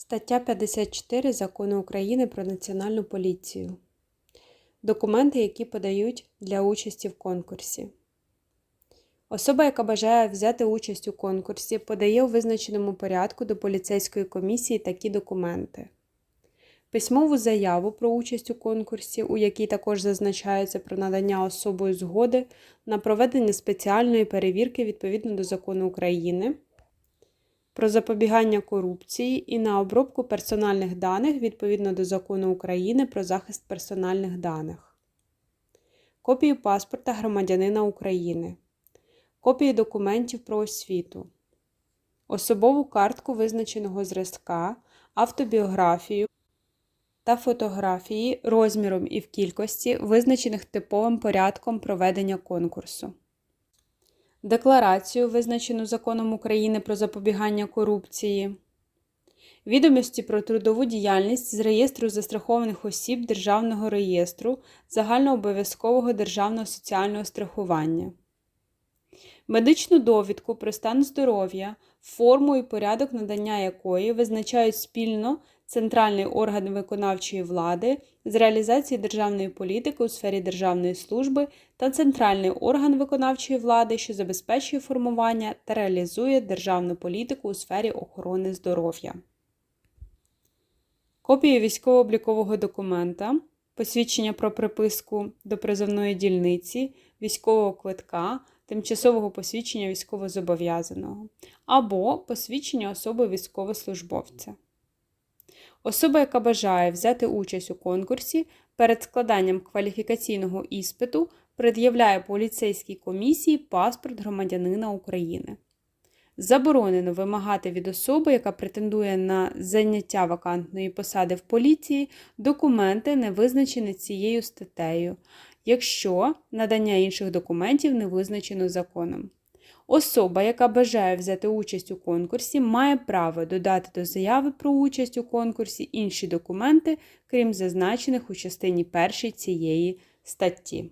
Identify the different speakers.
Speaker 1: Стаття 54 Закону України про Національну поліцію. Документи, які подають для участі в конкурсі. Особа, яка бажає взяти участь у конкурсі, подає у визначеному порядку до поліцейської комісії такі документи: письмову заяву про участь у конкурсі, у якій також зазначається про надання особою згоди на проведення спеціальної перевірки відповідно до закону України про запобігання корупції і на обробку персональних даних відповідно до закону України про захист персональних даних, копію паспорта громадянина України, копії документів про освіту, особову картку визначеного зразка, автобіографію та фотографії розміром і в кількості, визначених типовим порядком проведення конкурсу. Декларацію, визначену законом України про запобігання корупції, відомості про трудову діяльність з реєстру застрахованих осіб Державного реєстру загальнообов'язкового державного соціального страхування, медичну довідку про стан здоров'я, форму і порядок надання якої визначають спільно центральний орган виконавчої влади з реалізації державної політики у сфері державної служби та центральний орган виконавчої влади, що забезпечує формування та реалізує державну політику у сфері охорони здоров'я. Копію військово-облікового документа, посвідчення про приписку до призовної дільниці, військового квитка, тимчасового посвідчення військовозобов'язаного або посвідчення особи військовослужбовця. Особа, яка бажає взяти участь у конкурсі, перед складанням кваліфікаційного іспиту пред'являє поліцейській комісії паспорт громадянина України. Заборонено вимагати від особи, яка претендує на заняття вакантної посади в поліції, документи, не визначені цією статтею, якщо надання інших документів не визначено законом. Особа, яка бажає взяти участь у конкурсі, має право додати до заяви про участь у конкурсі інші документи, крім зазначених у частині 1 цієї статті.